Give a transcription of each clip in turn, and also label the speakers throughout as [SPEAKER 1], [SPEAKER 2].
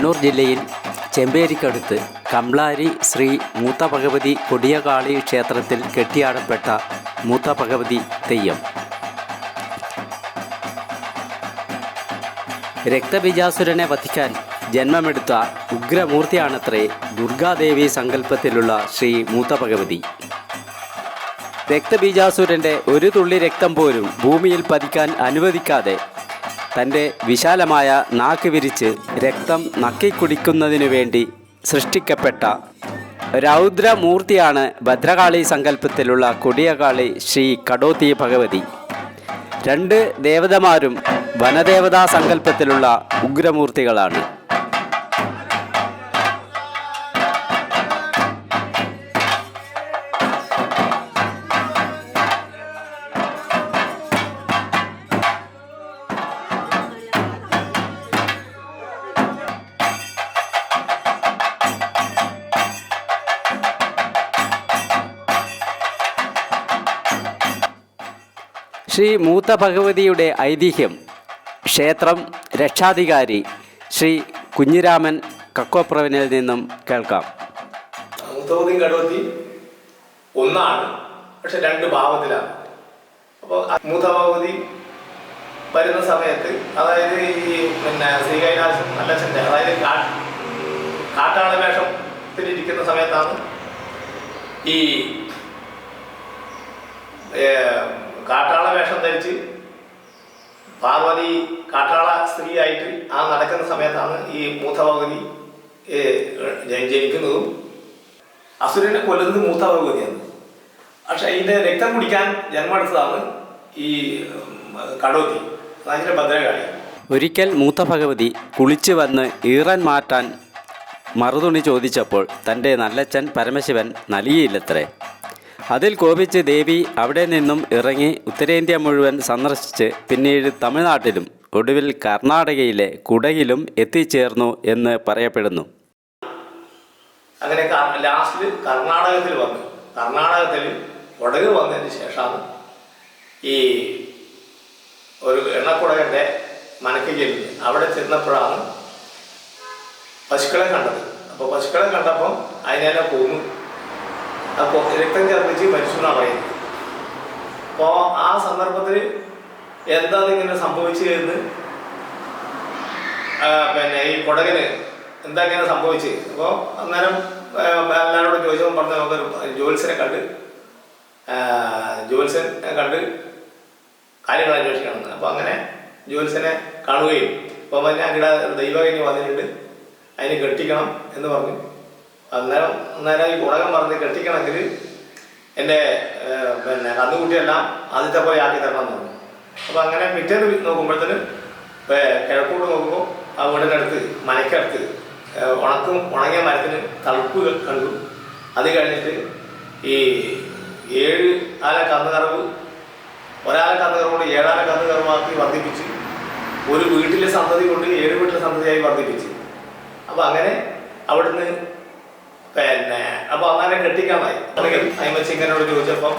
[SPEAKER 1] കണ്ണൂർ ജില്ലയിൽ ചെമ്പേരിക്കടുത്ത് കംളാരി ശ്രീ മൂത്ത ഭഗവതി കൊടിയകാളി ക്ഷേത്രത്തിൽ കെട്ടിയാടപ്പെട്ട മൂത്ത ഭഗവതി തെയ്യം. രക്തബിജാസുരനെ വധിക്കാൻ ജന്മമെടുത്ത ഉഗ്രമൂർത്തിയാണത്രേ ദുർഗാദേവി സങ്കല്പത്തിലുള്ള ശ്രീ മൂത്ത ഭഗവതി രക്തബീജാസുരന്റെ ഒരു തുള്ളി രക്തം പോലും ഭൂമിയിൽ പതിക്കാൻ അനുവദിക്കാതെ തന്റെ വിശാലമായ നാക്ക് വിരിച്ച് രക്തം നക്കിക്കുടിക്കുന്നതിനു വേണ്ടി സൃഷ്ടിക്കപ്പെട്ട രൗദ്രമൂർത്തിയാണ് ഭദ്രകാളി സങ്കല്പത്തിലുള്ള കൊടിയകാളി ശ്രീ കടോത്തി ഭഗവതി. രണ്ട് ദേവതമാരും വനദേവതാ സങ്കല്പത്തിലുള്ള ഉഗ്രമൂർത്തികളാണ്. ശ്രീ മൂത്ത ഭഗവതിയുടെ ഐതിഹ്യം ക്ഷേത്രം രക്ഷാധികാരി ശ്രീ കുഞ്ഞിരാമൻ കക്കോപ്രവനിൽ നിന്നും കേൾക്കാം.
[SPEAKER 2] മൂത്തവതിയും കടുവത്തി ഒന്നാണ് പക്ഷെ രണ്ട് ഭാവത്തിലാണ്. അപ്പോൾ മൂത്ത ഭഗവതി വരുന്ന സമയത്ത് അതായത് ഈ പിന്നെ ശ്രീകൈലാസം അല്ലച്ചന്റെ അതായത് കാട്ടാള വേഷത്തിലിരിക്കുന്ന സമയത്താണ് ഈ കാട്ടാള വേഷം ധരിച്ച് പാർവതി കാട്ടാള സ്ത്രീയായിട്ട് ആ നടക്കുന്ന സമയത്താണ് ഈ മൂത്തഭഗതി ജനിക്കുന്നതും അസുരനെ കൊല്ലുന്നത് മൂത്തഭഗതിയാണ് പക്ഷെ ഇതിന്റെ രക്തം കുടിക്കാൻ ജന്മെടുത്തതാണ് ഈ കടോതി അതിന്റെ ഭദ്രകാളി.
[SPEAKER 1] ഒരിക്കൽ മൂത്ത ഭഗവതി കുളിച്ചു വന്ന് ഈറൻ മാറ്റാൻ മറുതുണി ചോദിച്ചപ്പോൾ തന്റെ നല്ലച്ഛൻ പരമശിവൻ നൽകിയില്ലത്രേ. അതിൽ കോപിച്ച് ദേവി അവിടെ നിന്നും ഇറങ്ങി ഉത്തരേന്ത്യ മുഴുവൻ സന്ദർശിച്ച് പിന്നീട് തമിഴ്നാട്ടിലും ഒടുവിൽ കർണാടകയിലെ കുടകിലും എത്തിച്ചേർന്നു എന്ന് പറയപ്പെടുന്നു.
[SPEAKER 2] അങ്ങനെ ലാസ്റ്റിൽ കർണാടകത്തിൽ വന്നു. കർണാടകത്തിൽ കുടക് വന്നതിന് ശേഷമാണ് ഈ ഒരു എണ്ണക്കുടകന്റെ മനക്ക് ചെല്ലുന്നത്. അവിടെ ചെന്നപ്പോഴാണ് പശുക്കളെ കണ്ടത്. അപ്പോൾ പശുക്കളെ കണ്ടപ്പോൾ അതിനെ കൊന്നു. അപ്പോൾ രക്തം ചർദ്ദിച്ച് മരിച്ചു എന്നാണ് പറയുന്നത്. അപ്പോൾ ആ സന്ദർഭത്തിൽ എന്താ ഇങ്ങനെ സംഭവിച്ചു എന്ന്? ആ, പിന്നെ ഈ കൊടകന് എന്താ ഇങ്ങനെ സംഭവിച്ചത്? അപ്പോൾ അന്നേരം എല്ലാവരോടും ചോദിച്ചപ്പോൾ പറഞ്ഞ നമുക്ക് ജോത്സ്യനെ കണ്ട് ജോത്സ്യൻ കണ്ട് കാര്യങ്ങൾ അന്വേഷിക്കണം അപ്പോൾ അങ്ങനെ ജോത്സ്യനെ കാണുകയും അപ്പോൾ ഞാൻ ഇവിടെ ദൈവകന്യ വന്നിട്ടുണ്ട് അതിനെ കെട്ടിക്കണം എന്ന് പറഞ്ഞു. അന്നേരം അന്നേരം ഈ ഗുണകം പറഞ്ഞ് കെട്ടിക്കണമെങ്കിൽ എന്റെ പിന്നെ കന്നുകുട്ടിയെല്ലാം ആദ്യത്തെ പോലെ ആക്കി തരണം എന്ന് പറഞ്ഞു. അപ്പോൾ അങ്ങനെ പിറ്റേന്ന് നോക്കുമ്പോഴത്തേന് കിഴക്കോട്ട് നോക്കുമ്പോൾ ആ വീടിനടുത്ത് മനക്കടുത്ത് ഉണക്കും ഉണങ്ങിയ മരത്തിന് തളുപ്പ് കണ്ടു. അത് കഴിഞ്ഞിട്ട് ഈ ഏഴ് ആല കന്നുകറവ് ഒരാളെ കന്നുകറവ് കൊണ്ട് ഏഴാല കന്നുകറവാക്കി വർദ്ധിപ്പിച്ച് ഒരു വീട്ടിലെ സന്തതി കൊണ്ട് ഏഴ് വീട്ടിലെ സന്തതിയായി വർദ്ധിപ്പിച്ച്. അപ്പോൾ അങ്ങനെ അവിടുന്ന് പിന്നെ അപ്പോൾ അങ്ങനെ കെട്ടിക്കാനായി അല്ലെങ്കിൽ അയ്മച്ചിങ്ങനോട് ചോദിച്ചപ്പം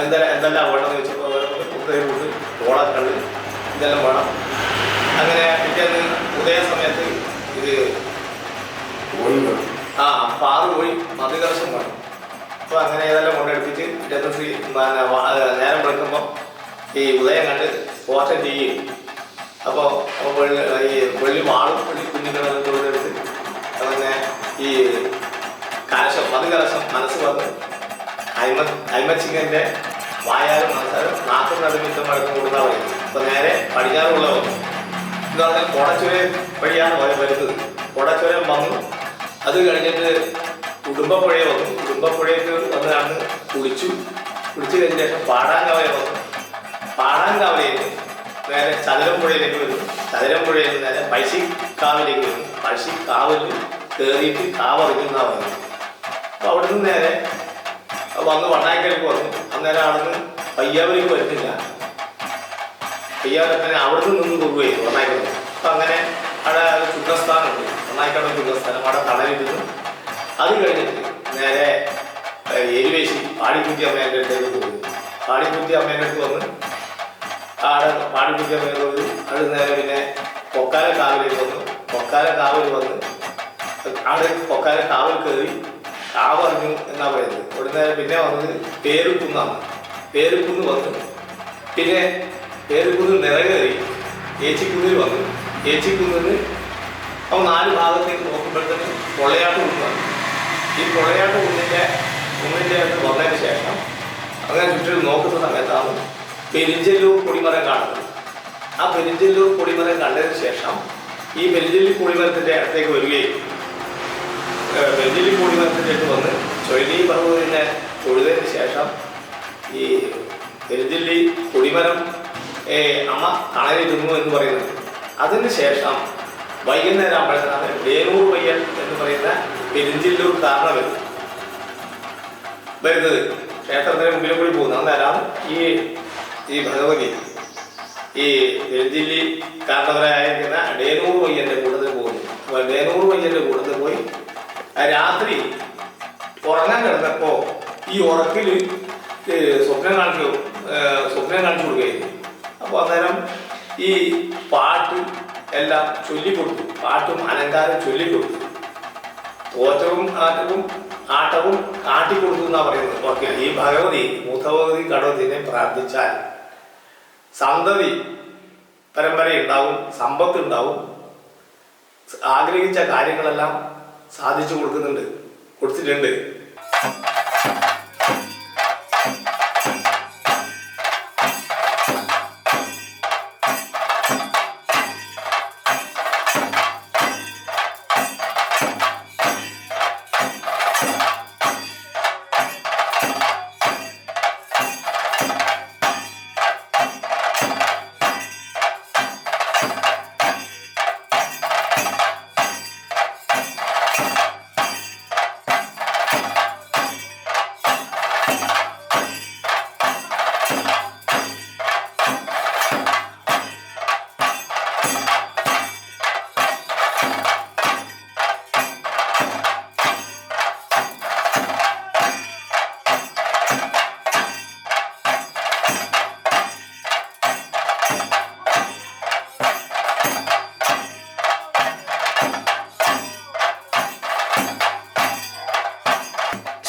[SPEAKER 2] എന്താ എന്തെല്ലാം വേണമെന്ന് ചോദിച്ചപ്പോൾ കുട്ടിയെ കൊണ്ട് ഓളക്കള്ള് ഇതെല്ലാം വേണം. അങ്ങനെ പിറ്റേന്ന് ഉദയ സമയത്ത് ഇത് ആ പാറ് പോയി മതികർശം വേണം. അപ്പോൾ അങ്ങനെ ഏതെല്ലാം കൊണ്ടെടുപ്പിച്ച് പിറ്റേന്ന് ശ്രീ നേരം വിളിക്കുമ്പോൾ ഈ ഉദയം കണ്ട് പോസ്റ്റൻ ചെയ്യും അയ്മച്ചിങ്ങന്റെ വായാലും മനസ്സാലും നാട്ടിൽ നടുമിത്തം മടക്കം കൊടുത്താൽ പറയുന്നത് അപ്പൊ നേരെ പടിഞ്ഞാറുള്ള വന്നു എന്ന് പറഞ്ഞാൽ കൊടച്ചുരം വഴിയാണ് വരുന്നത്. കൊടച്ചുരം വന്നു. അത് കഴിഞ്ഞിട്ട് കുടുംബപ്പുഴ വന്നു. കുടുംബപ്പുഴയ്ക്ക് വന്നതാണ് കുളിച്ചു. കുളിച്ചു കഴിഞ്ഞ ശേഷം പാടാങ്കവയ വന്നു. പാടാങ്കവലയിൽ നേരെ ചതുരമ്പുഴയിലേക്ക് വരുന്നു. ചതുരമ്പുഴയിൽ നിന്ന് നേരെ പഴശ്ശിക്കാവിലേക്ക് വരുന്നു. പഴശ്ശിക്കാവിൽ കയറിയിട്ട് കാവറിക്കുന്ന പറയുന്നത്. അപ്പോൾ അവിടുന്ന് നേരെ വന്ന് വണ്ണായിക്കലേക്ക് വന്നു അന്നേരം അവിടുന്ന് പയ്യാവലിക്ക് വരുന്നില്ല പയ്യാവലത്തിന് അവിടുന്ന് നിന്ന് പോവുകയും വണ്ണായിക്കൽ അപ്പം അങ്ങനെ അവിടെ ഒരു ചുങ്കസ്ഥാനമുണ്ട്. വണ്ണായിക്കാട് ചുങ്കസ്ഥാനം. അവിടെ തണലിരുന്നു. അത് കഴിഞ്ഞിട്ട് നേരെ എരിവേശി പാടിക്കുറ്റി അമ്മേന്റെ അടുത്തേക്ക് പോകുന്നു പാടിക്കുറ്റി അമ്മേന്റെ അടുത്ത് വന്ന് ആടെ പാടിക്കുറ്റി അമ്മേന്റെ പോയി. അത് നേരെ പിന്നെ കൊക്കാല കാവിലേക്ക് വന്നു. കൊക്കാല കാവിൽ വന്ന് ആടെ കൊക്കാല കാവിൽ കയറി കാവ് പറഞ്ഞു എന്നാ പറയുന്നത്? ഇവിടുന്ന് പിന്നെ വന്നത് പേരുക്കുന്നാണ് പേരുക്കുന്ന് വന്നു. പിന്നെ പേരുക്കുന്ന് നിറകേറി ഏച്ചിക്കുന്നിൽ വന്നു. ഏച്ചിക്കുന്നിന് അവൻ നാല് ഭാഗത്തേക്ക് നോക്കുമ്പോഴത്തേന് പൊള്ളയാട്ട് കുന്നാണ് ഈ പൊള്ളയാട്ട് കുന്നിന്റെ കുന്നിന്റെ അടുത്ത് വന്നതിന് ശേഷം അങ്ങനെ ചുറ്റും നോക്കുന്ന സമയത്താണ് പെരിഞ്ചല്ലൂർ കൊടിമരം കാണുന്നത്. ആ പെരിഞ്ചല്ലൂർ കൊടിമരം കണ്ടതിന് ശേഷം ഈ പെരിഞ്ചല്ലി കൊടിമരത്തിന്റെ അടുത്തേക്ക് വരികയും ഏഹ് കൂടി അടുത്ത് വന്ന് ചൊല്ലി പർവതിനെ തൊഴുതതിന് ശേഷം ഈ തെരുതില്ലി കൊടിമരം അമ്മ തണലിരുന്നു എന്ന് പറയുന്നത്. അതിന് ശേഷം വൈകുന്നേരം ആകുമ്പോഴത്തേക്കാണ് വേനൂർ പയ്യൻ എന്ന് പറയുന്ന പെരിഞ്ചില്ലൂർ കാരണം വരുന്നത്. വരുന്നത് ക്ഷേത്രത്തിന് മുമ്പിൽ കൂടി പോകുന്നത് അന്നേരം ഈ ഈ ഭഗവതി. ഈ എഴുതില്ലി കാരണവരായിരിക്കുന്ന ഡേനൂർ വയ്യന്റെ കൂട്ടത്തിൽ പോകുന്നു. അപ്പോൾ ഡേനൂർ വയ്യന്റെ കൂട്ടത്തിൽ പോയി രാത്രി ഉറങ്ങാൻ കിടന്നപ്പോ ഈ ഉറക്കിൽ സ്വപ്നം കാണിച്ചു സ്വപ്നം കാണിച്ചു കൊടുക്കുകയായിരുന്നു. അപ്പോൾ അന്നേരം ഈ പാട്ട് എല്ലാം ചൊല്ലിക്കൊടുത്തു. പാട്ടും അലങ്കാരം ചൊല്ലിക്കൊടുത്തു. തോറ്റവും ആറ്റവും ആട്ടവും കാട്ടിക്കൊടുത്തു എന്നാ പറയുന്നത്. ഓക്കെ ഈ ഭഗവതി മൂത്തഭഗവതി കടവതിനെ പ്രാർത്ഥിച്ചാൽ സന്തതി സമ്പത്ത് ഉണ്ടാവും ആഗ്രഹിച്ച കാര്യങ്ങളെല്ലാം സാധിച്ചു കൊടുക്കുന്നുണ്ട് കൊടുത്തിട്ടുണ്ട്.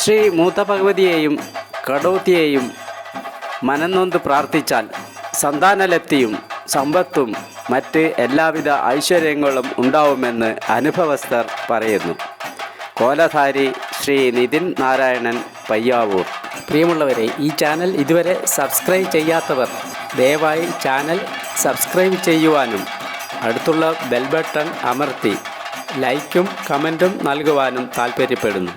[SPEAKER 1] ശ്രീ മൂത്ത ഭഗവതിയെയും കടോത്തിയെയും മനന്നൊന്ത് പ്രാർത്ഥിച്ചാൽ സന്താനലബ്ധിയും സമ്പത്തും മറ്റ് എല്ലാവിധ ഐശ്വര്യങ്ങളും ഉണ്ടാവുമെന്ന് അനുഭവസ്ഥർ പറയുന്നു. കോലധാരി ശ്രീ നിതിൻ നാരായണൻ പയ്യാവൂർ. പ്രിയമുള്ളവരെ ഈ ചാനൽ ഇതുവരെ സബ്സ്ക്രൈബ് ചെയ്യാത്തവർ ദയവായി ചാനൽ സബ്സ്ക്രൈബ് ചെയ്യുവാനും അടുത്തുള്ള ബെൽ ബട്ടൺ അമർത്തി ലൈക്കും കമന്റും നൽകുവാനും താൽപ്പര്യപ്പെടുന്നു.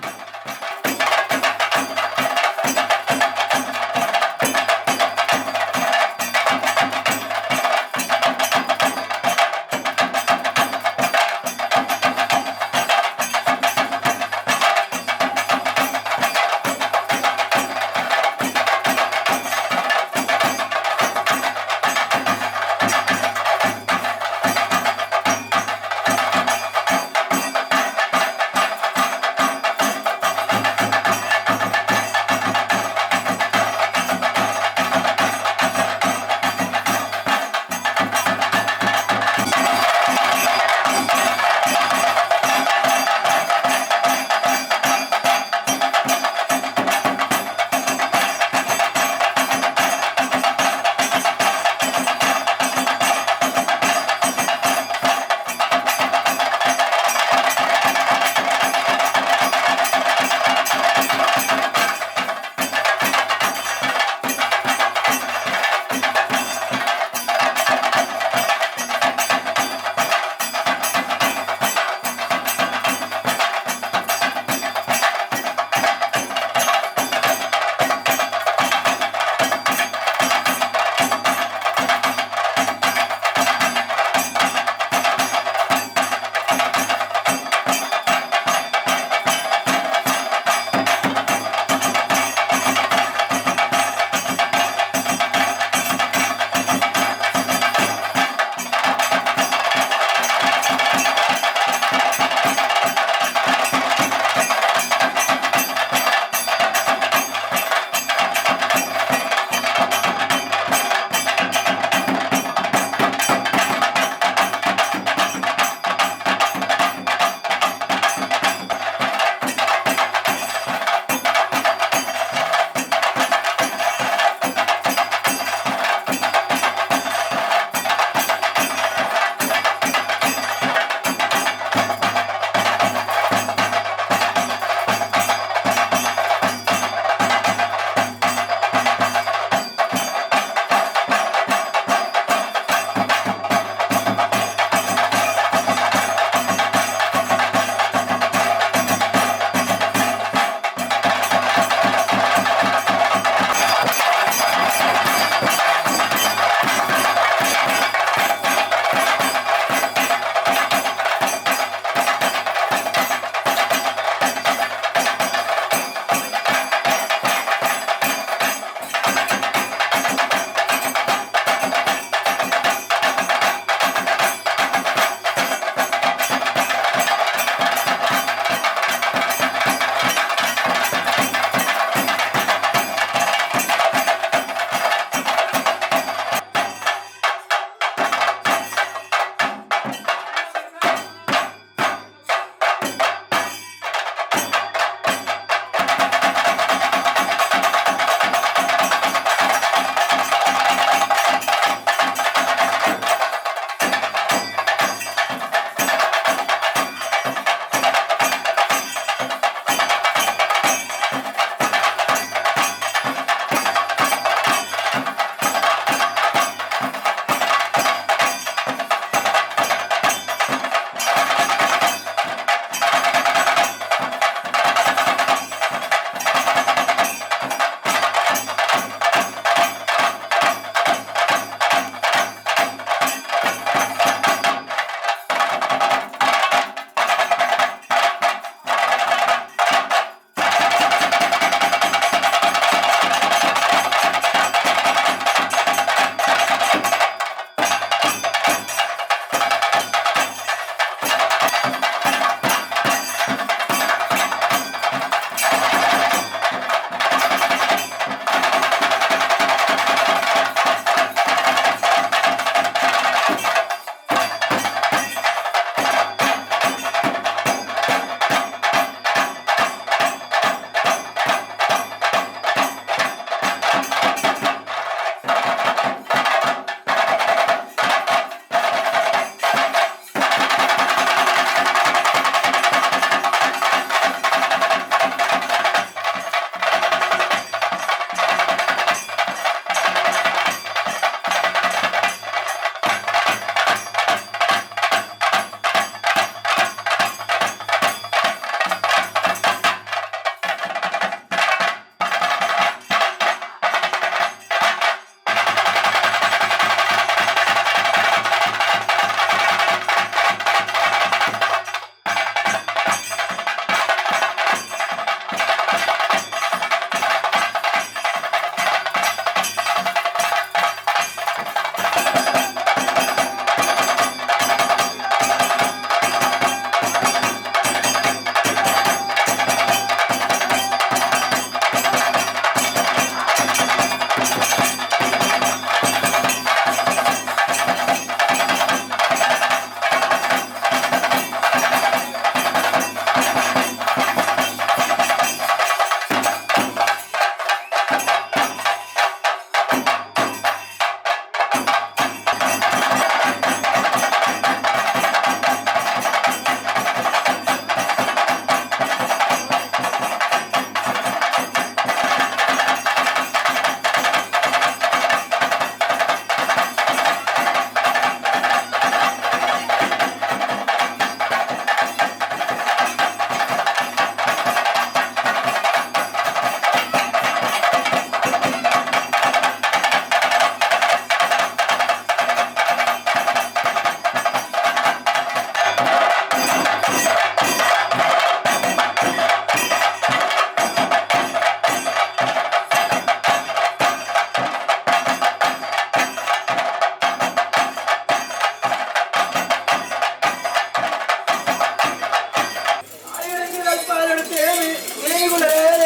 [SPEAKER 3] തേവി നീ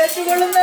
[SPEAKER 3] ഏറ്റുകൊള്ളുന്ന.